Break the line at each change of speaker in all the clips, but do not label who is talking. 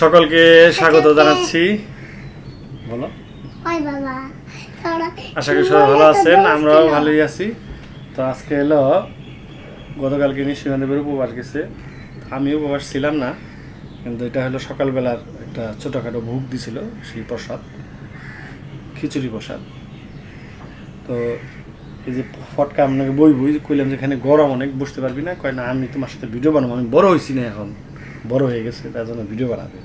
সকলকে স্বাগত জানাচ্ছি। বলো। আশা করি সবাই ভালো আছেন আমরাও ভালোই আছি। তো আজকে এলো গতকালকে নিশিমানদেবের উপবাস গেছে। আমি উপবাস ছিলাম না কিন্তু এটা হলো সকালবেলার একটা ছোটোখাটো ভোগ দিছিল সেই প্রসাদ খিচুড়ি প্রসাদ। তো এই যে ফটকা আপনাকে বই বই কইলাম যে এখানে গরম অনেক বসতে পারবি না? কয় না আমি তোমার সাথে ভিডিও বানাবো আমি বড় হয়েছি না এখন। বড় হয়ে গেছে তার জন্য ভিডিও বানাবে।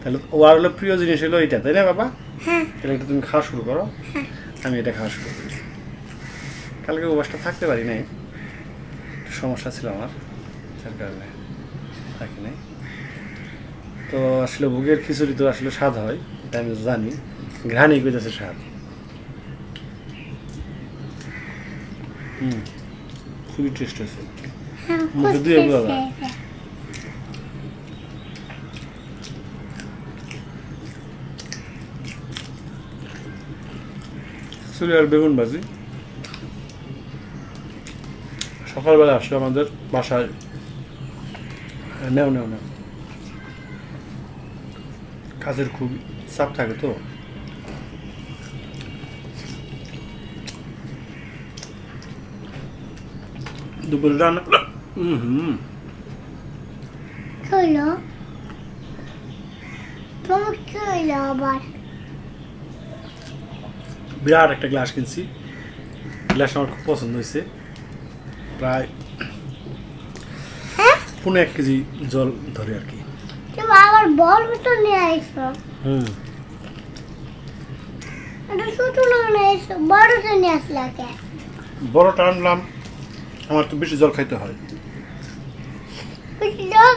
তাহলে ও আর হলো প্রিয় জিনিস হলো এটা তাই না বাবা?
হ্যাঁ।
তাহলে এটা তুমি খাওয়া শুরু করো। আমি এটা খাওয়া শুরু করি। কালকে উপবাসটা থাকতে পারি নাই। সমস্যা ছিল আমার যার কারণে থাকি নাই। তো আসলে ভোগের খিচুড়ি তো আসলে স্বাদ হয় এটা আমি জানি। ঘ্রাণই কইতেছে স্বাদ। হুম খুবই টেস্ট হয়েছে।
হ্যাঁ
মুখে দিয়ে বাবা। খিচুড়ি আর বেগুন ভাজি সকালবেলা আসলে আমাদের বাসায় নেও নেও নেও কাজের খুব চাপ থাকে তো দুপুরে রান্না হুম হুম
হলো তোমার কি হইল আবার
বিরাট একটা গ্লাস কিনছি। গ্লাস আমার খুব পছন্দ হয়েছে। প্রায়
হ্যাঁ?
পনেরো এক কেজি জল ধরে আর কি।
আবার বল তো নিয়ে আইসো
হুম।
এটা ছোট না আইসো বড়টা নিয়ে আসলে কে?
বড়টা আনলাম আমার তো বেশি জল খাইতে হয়।
বেশি জল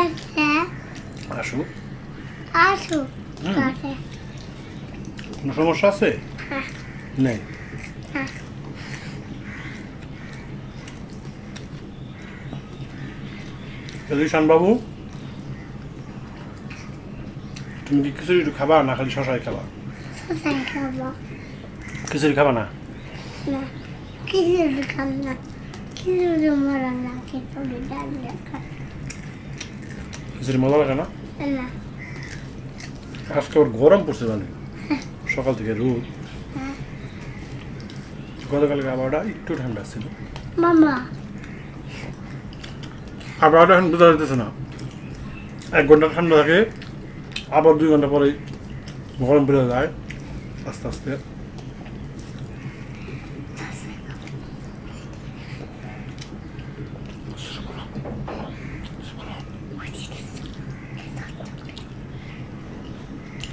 আসছে
আসু
আসো কাছে
কোনো সমস্যা আছে?
হ্যাঁ।
নেই।
হ্যাঁ।
রিশান বাবু তুমি কি খিচুড়ি খাবা না খালি শশাই খাবা? খিচুড়ি খাবা না?
মরা ডাল
খিচুড়ি মজা লাগে না? আজকে আবার গরম পড়ছে মানে সকাল থেকে রোদ।
হ্যাঁ।
গতকালকে আবহাওয়াটা একটু ঠান্ডা ছিল।
মামা।
আবহাওয়াটা এখন বোঝা যেতেছে না। এক ঘণ্টা ঠান্ডা থাকে আবার দুই ঘণ্টা পরেই গরম বেড়ে যায় আস্তে আস্তে।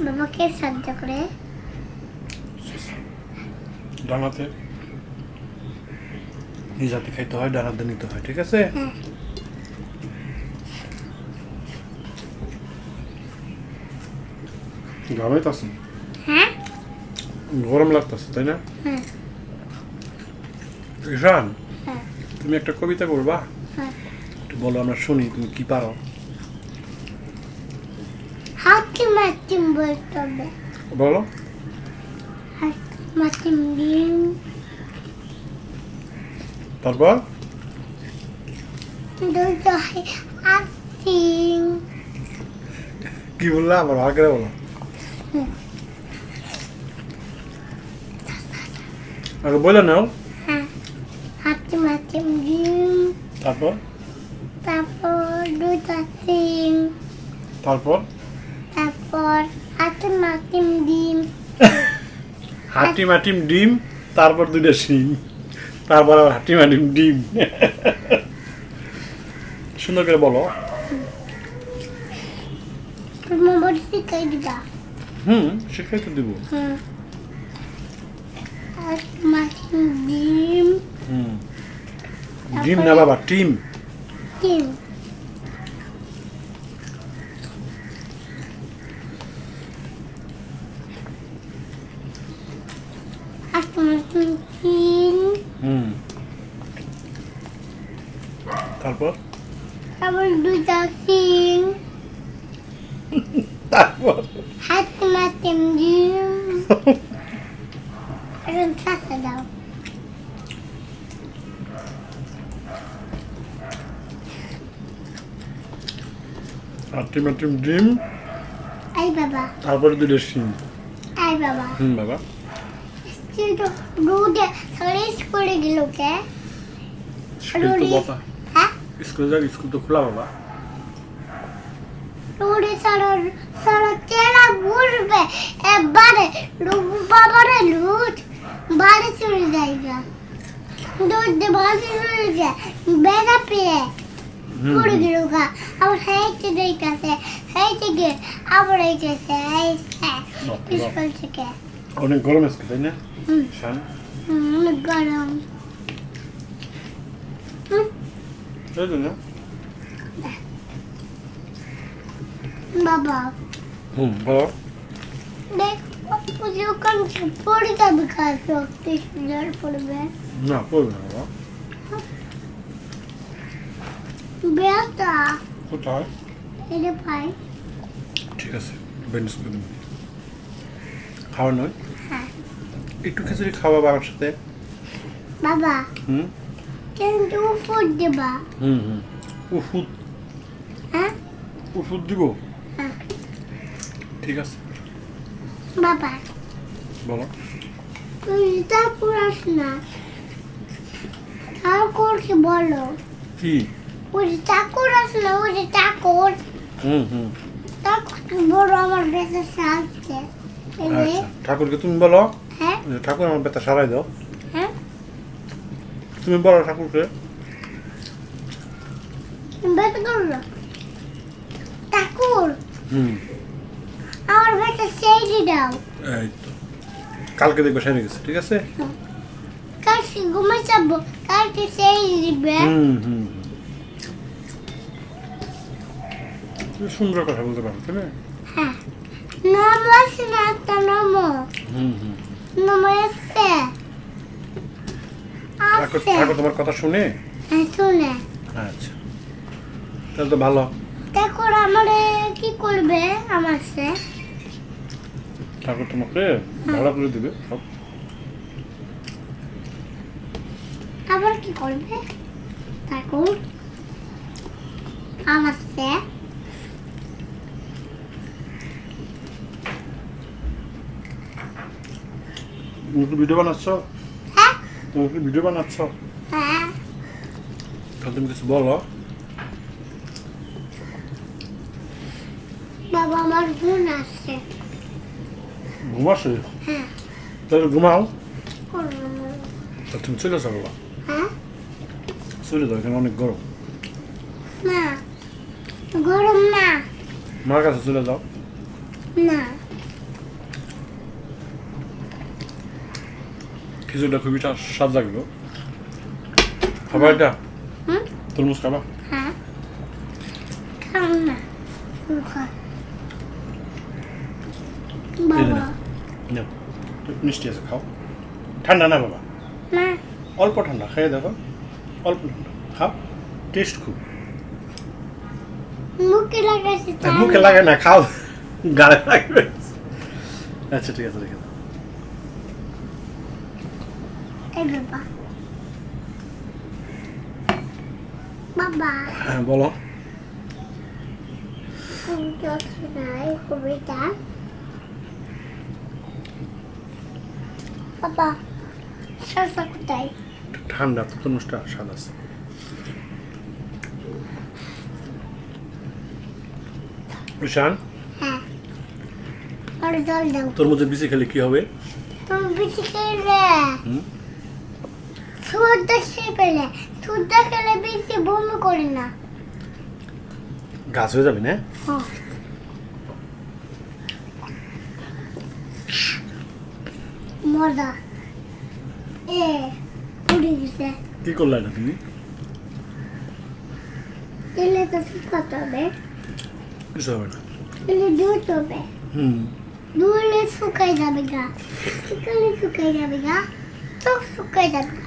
বাবাকে সাহায্য করে?
ডানাতে। নিজ হাতে খাইতে হয় ডান হাতে নিতে হয় ঠিক আছে? ঘামে তো আছে।
হ্যাঁ?
গরম লাগতেছে তাই না?
হ্যাঁ।
ঈশান
হ্যাঁ।
তুমি একটা কবিতা করবা
হ্যাঁ।
একটু বলো আমরা শুনি তুমি কি পারো?
হাতি মাতিম বলতে
বলো। তারপর কি বললা আবার ভালো করে বলো আগে বলে নাও
হ্যাঁ
তারপর
তারপর দুটো সিম
তারপর
তারপর হাতি মাতিম ডিম
হাটি মাটিম ডিম তারপর দুইটা শিম তারপর আবার হাটি মাটিম ডিম। সুন্দর করে বলো। হুম শিখাই তো দিব।
ডিম।
না বাবা টিম।
ডিম হাতি মাতিম ডিম
হুম তারপর
তারপর দুটো সিম
তারপর
হাতি ডিম এখন শাসা দাও
আর টিমাটিম ডিম
বাবা
তারপরে দুটো শিম
এই বাবা
হুম বাবা
রোদে সকালে স্কুলে গেল কে হ্যাঁ
স্কুল যাক স্কুল তো খোলা বাবা।
রোদে সারা সারা তেরা ঘুরবে। এবারে রুবু বাবারে লুট। বাড়ি চলে যাইগা দুধ দিয়ে বাড়ি চলে যায়। বেড়া পেয়ে
হুম,
পড়ে
হুম।
গেল গা। আবার হেঁটে দেখতেছে হেঁটে গিয়ে আবার এইতেছে। স্কুল থেকে।
অনেক গরম আজকে তাই না?
হুম, অনেক গরম।
না
বাবা
হুম বাবা
দেখ পুজো ওখান থেকে পড়ে যাবে খাস রক্ত জল পড়বে
না পড়বে না বাবা
বেটা
কোথায়
এটা পাই
ঠিক আছে ব্যান্ডেজ করে দেবো খাওয়া নয়
হ্যাঁ
একটু খিচুড়ি খাওয়া বাবার সাথে
বাবা
হুম
কিন্তু উপর দেবা
হুম হুম। ওষুধ
হ্যাঁ?
ওষুধ দিব?
হ্যাঁ।
ঠিক আছে।
বাবা।
বলো।
তুই তা পড়াস না। ঠাকুর কি বলো?
কি?
ওই ঠাকুর আস ওই যে ঠাকুর
হুম হুম।
বড় আমার কাছে সাজছে
আচ্ছা। ঠাকুরকে তুমি বলো।
হ্যাঁ?
ঠাকুর আমার ব্যথা সারাই দাও। তুমি বলো ঠাকুরকে।
ঠাকুর
হুম।
আমার বেটা সেই দাও।
এই তো। কালকে দেখবে সেরে গেছে ঠিক আছে?
কালকে ঘুমে যাব কালকে সেই দিবে।
হুম হুম। সুন্দর কথা বলতে পারো তাই না?
হ্যাঁ। নাম আছে না একটা নাম
হুম হুম
নাম এসছে
ঠাকুর তোমার কথা শুনে?
হ্যাঁ শুনে।
আচ্ছা। তাহলে তো ভালো।
ঠাকুর আমারে কি করবে আমার সে?
ঠাকুর তোমাকে ভালো করে দিবে সব।
আবার কি করবে? ঠাকুর আমার সে?
ভিডিও বানাচ্ছ? তুমি কি ভিডিও বানাচ্ছ?
হ্যাঁ।
তুমি কিছু বলো।
বাবা আমার বোন আসছে।
ঘুমাসে
হ্যাঁ।
তাহলে ঘুমাও। তুমি চলে যাও বাবা।
হ্যাঁ?
চলে যাও এখানে অনেক গরম।
না। গরম না।
মার কাছে চলে যাও।
না।
খিচুড়িটা খুবই স্বাদ লাগল। খাবার এটা? তরমুজ খাবা?
হ্যাঁ।
মিষ্টি আছে খাও। ঠান্ডা না বাবা? অল্প ঠান্ডা খেয়ে দেখো। অল্প ঠান্ডা। খাও। টেস্ট খুব।
মুখে
মুখে লাগে না খাও। গালে লাগবে। আচ্ছা ঠিক আছে রেখে দাও
এই বাবা বাবা
হ্যাঁ বলো
কবিতা বাবা শসা কোথায়
ঠান্ডা তো তরমুজটা স্বাদ আছে। ঈশান
হ্যাঁ। আর জল দাও।
তরমুজের বিচি খেলে কি হবে?
তুমি বেশি খেলে।
হুম?
সুদ খেয়ে পেলে। সুদ খেলে বেশি বমি করে না।
গাছ হয়ে যাবে না।
হ্যাঁ। মজা। এ উড়ে গেছে।
কি করলে এটা তুমি?
তেলে তো শুকাতে হবে।
কিছু হবে না।
তেলে ধুতে হবে।
হুম।
ধুলে শুকাই যাবে গা। শুকালে শুকাই যাবে গা। সব শুকাই যাবে গা।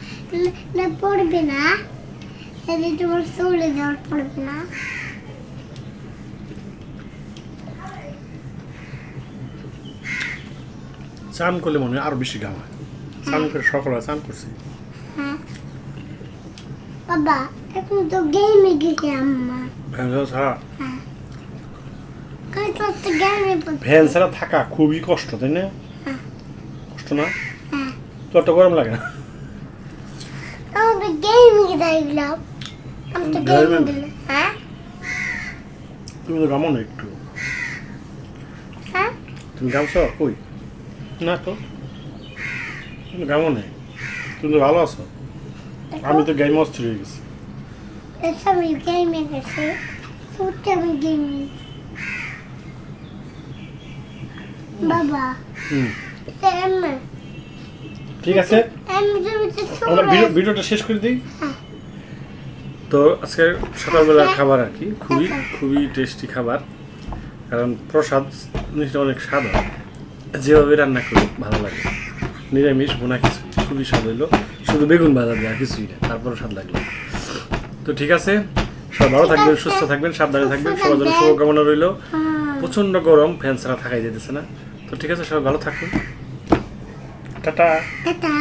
না-
পড়বে না। তোমার চলে যাওয়ার পড়বে না।
চান করলে মনে হয় আরও বেশি ঘাম হয়। চান করে চান করছি।
হ্যাঁ। বাবা এখন তো গেমে গেছে আম্মা।
ফ্যান ছাড়া? ফ্যান ছাড়া থাকা খুবই কষ্ট তাই না?
হ্যাঁ।
কষ্ট না?
হ্যাঁ।
তো একটা গরম লাগে না?
গেমে যাইলাম আমি তো গেমে? হ্যাঁ?
তুমি গামো না একটু।
হ্যাঁ?
তুমি গামছ কই? না তো। তুমি গামো নেই তুমি তো ভালো আছো। আমি তো গাইম অস্থির হয়ে গেছি।
এসব গেমে গেছে। সত্যি আমি গেমে বাবা।
হুম। ঠিক আছে। আমরা ভিডিওটা শেষ করে দিই।
হ্যাঁ।
তো আজকে সকালবেলার খাবার আর কি, খুবই খুবই টেস্টি খাবার। কারণ প্রসাদ জিনিসটা অনেক স্বাদ হয়। যেভাবে রান্না করি, ভালো লাগে। নিরামিষ, বোনা কিছু খুবই স্বাদ হইল। শুধু বেগুন ভাজা আর কিছুই না, তারপরও স্বাদ লাগল। তো ঠিক আছে, সবাই ভালো থাকবেন, সুস্থ থাকবেন, সাবধানে থাকবেন, সবার জন্য শুভকামনা রইল। প্রচণ্ড গরম, ফ্যান ছাড়া থাকাই যেতেছে না। তো ঠিক আছে, সবাই ভালো থাকুন। টাটা।
টাটা।